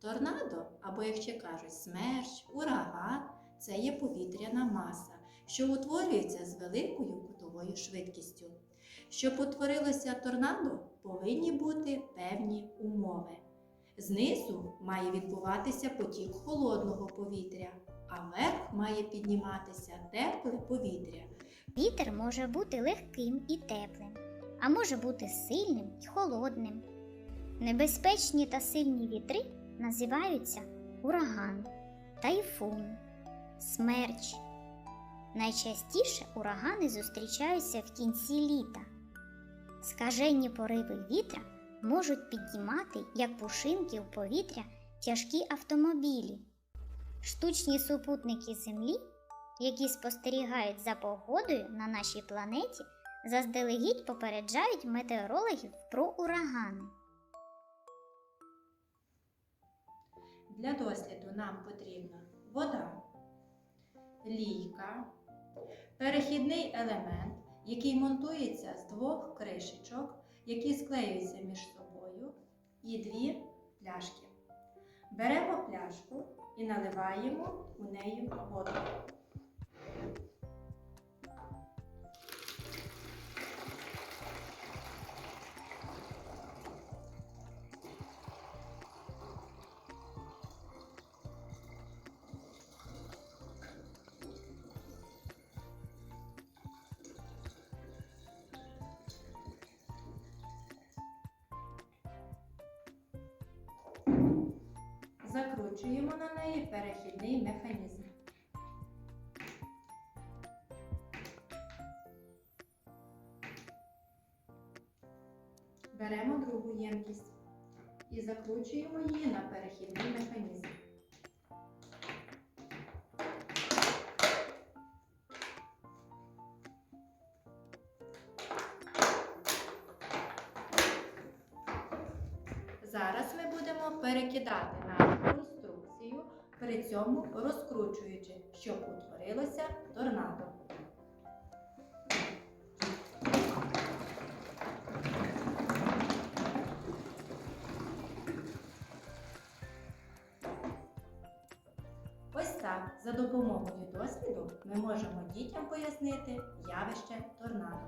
Торнадо, або, як ще кажуть, смерч, ураган це є повітряна маса, що утворюється з великою кутовою швидкістю. Щоб утворилося торнадо, повинні бути певні умови. Знизу має відбуватися потік холодного повітря, а вверх має підніматися тепле повітря. Вітер може бути легким і теплим, а може бути сильним і холодним. Небезпечні та сильні вітри називаються ураган, тайфун, смерч. Найчастіше урагани зустрічаються в кінці літа. Скажені пориви вітра можуть піднімати, як пушинки в повітря, тяжкі автомобілі. Штучні супутники Землі які спостерігають за погодою на нашій планеті, заздалегідь попереджають метеорологів про урагани. Для досліду нам потрібна вода, лійка, перехідний елемент, який монтується з двох кришечок, які склеюються між собою, і дві пляшки. Беремо пляшку і наливаємо у неї воду. Закручуємо на неї перехідний механізм. Беремо другу ємкість і закручуємо її на перехідний механізм. Зараз ми будемо перекидати конструкцію, при цьому розкручуючи, щоб утворилося торнадо. Ось так, за допомогою досвіду ми можемо дітям пояснити явище торнадо.